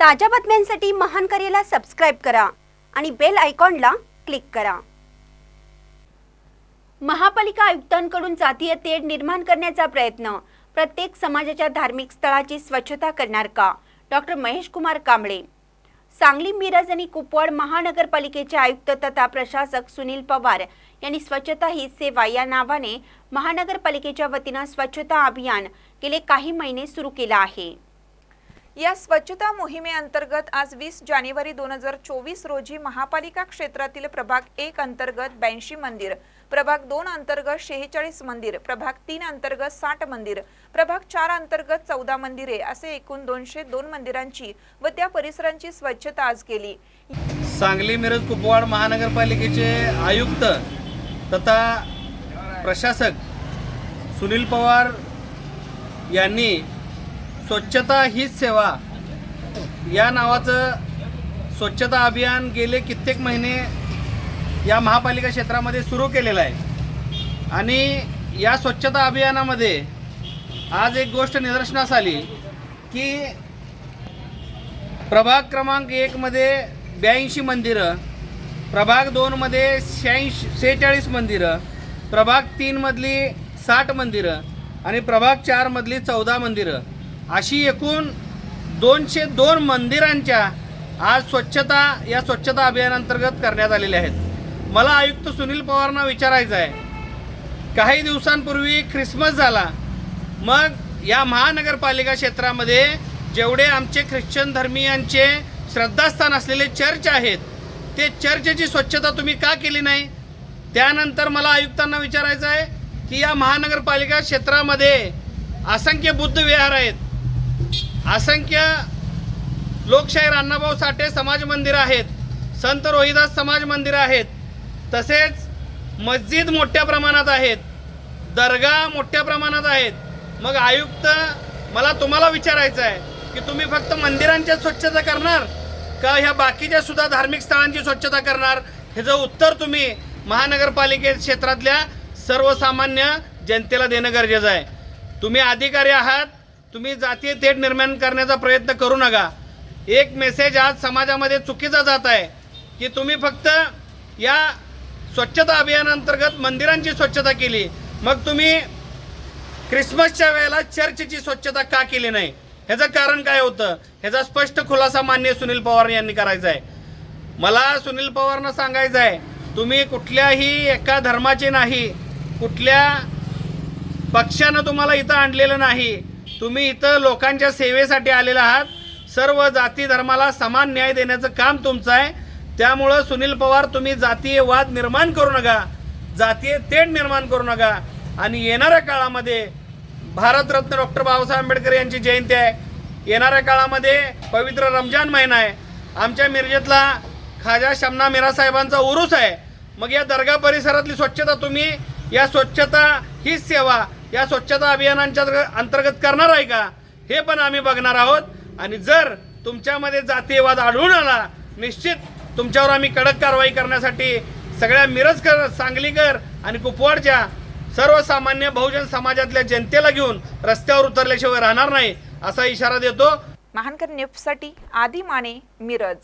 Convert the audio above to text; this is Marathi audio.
ताज्या बातम्यांसाठी महान करेला सबस्क्राईब करा आणि बेल आयकॉनला क्लिक करा. महापालिका आयुक्तांकडून जातीय तेढ निर्माण करण्याचा प्रयत्न. प्रत्येक समाजाच्या धार्मिक स्थळाची स्वच्छता करणार का? डॉक्टर महेश कुमार कांबळे. सांगली मिरज आणि कुपवाड महानगरपालिकेचे आयुक्त तथा प्रशासक सुनील पवार यांनी स्वच्छता ही सेवा या नावाने महानगरपालिकेच्या वतीनं स्वच्छता अभियान गेले काही महिने सुरू केलं आहे. या स्वच्छता मोहिमेअंतर्गत आज वीस जानेवारी दोन हजार चोवीस रोजी महापालिका क्षेत्रातील प्रभाग एक अंतर्गत ब्याऐंशी मंदिर प्रभाग दोन अंतर्गत शेहेचाळीस मंदिर प्रभाग तीन अंतर्गत साठ मंदिर प्रभाग चार अंतर्गत चौदा मंदिरे असे एकूण दोनशे दोन मंदिरांची व त्या परिसरांची स्वच्छता आज केली. सांगली मिरज कुपवाड महानगरपालिकेचे आयुक्त तथा प्रशासक सुनील पवार यांनी स्वच्छता हीच सेवा. या नावाचं स्वच्छता अभियान गेले कित्येक महिने या महापालिका क्षेत्रामध्ये सुरू केलेलं आहे. आणि या स्वच्छता अभियानामध्ये आज एक गोष्ट निदर्शनास आली की प्रभाग क्रमांक एकमध्ये ब्याऐंशी मंदिरं प्रभाग दोनमध्ये शहाऐंशी सेहेचाळीस मंदिरं प्रभाग तीनमधली साठ मंदिरं आणि प्रभाग चारमधली चौदा मंदिरं. अशी एकूण दोनशे दोन मंदिरांच्या आज स्वच्छता या स्वच्छता अभियानांतर्गत करण्यात आलेल्या आहेत. मला आयुक्त सुनील पवारांना विचारायचं आहे. काही दिवसांपूर्वी ख्रिसमस झाला. मग या महानगरपालिका क्षेत्रामध्ये जेवढे आमचे ख्रिश्चन धर्मीयांचे श्रद्धास्थान असलेले चर्च आहेत ते चर्चची स्वच्छता तुम्ही का केली नाही? त्यानंतर मला आयुक्तांना विचारायचं आहे की या महानगरपालिका क्षेत्रामध्ये असंख्य बुद्ध विहार आहेत. असंख्य लोकशाहीर अण्णाभाऊ साठे समाज मंदिर आहेत संत रोहिदास समाज मंदिर आहेत तसेच मस्जिद मोठ्या प्रमाणात आहेत दर्गा मोठ्या प्रमाणात आहेत. मग आयुक्त मला तुम्हाला विचारायचं आहे की तुम्ही फक्त मंदिरांच्या स्वच्छता करणार का ह्या बाकीच्या सुद्धा धार्मिक स्थळांची स्वच्छता करणार? ह्याचं उत्तर तुम्ही महानगरपालिके क्षेत्रातल्या सर्वसामान्य जनतेला देणं गरजेचं आहे. तुम्ही अधिकारी आहात तुम्ही जातीय थेट निर्माण करण्याचा प्रयत्न करू नका. एक मेसेज आज समाजामध्ये चुकीचा जात आहे की तुम्ही फक्त या स्वच्छता अभियानांतर्गत मंदिरांची स्वच्छता केली. मग तुम्ही ख्रिसमसच्या वेळेला चर्चची स्वच्छता का केली नाही? ह्याचं कारण काय होतं? ह्याचा स्पष्ट खुलासा मान्य सुनील पवार यांनी करायचा आहे. मला सुनील पवारनं सांगायचं आहे तुम्ही कुठल्याही एका धर्माचे नाही कुठल्या पक्षानं तुम्हाला इथं आणलेलं नाही तुम्ही इथं लोकांच्या सेवेसाठी आलेला आहात. सर्व जाती धर्माला समान न्याय देण्याचं काम तुमचं आहे. त्यामुळं सुनील पवार तुम्ही जातीय वाद निर्माण करू नका. जातीय तेढ निर्माण करू नका. आणि येणाऱ्या काळामध्ये भारतरत्न डॉक्टर बाबासाहेब आंबेडकर यांची जयंती आहे. येणाऱ्या काळामध्ये पवित्र रमजान महिना आहे. आमच्या मिरजेतला खाजा शमना मिरा साहेबांचा उरूस आहे. मग या दर्गा परिसरातली स्वच्छता तुम्ही या स्वच्छता हीच सेवा. या स्वच्छता अभियानांच्या अंतर्गत करणार आहे का? हे पण आम्ही बघणार आहोत. आणि जर तुमच्यामध्ये जातीयवाद आढळून आला निश्चित तुमच्यावर आम्ही कडक कारवाई करण्यासाठी सगळ्या मिरजकर सांगलीकर आणि कुपवाडच्या सर्वसामान्य बहुजन समाजातल्या जनतेला घेऊन रस्त्यावर उतरल्याशिवाय राहणार नाही असा इशारा देतो. महानकर न्यूजसाठी आदी माने मिरज.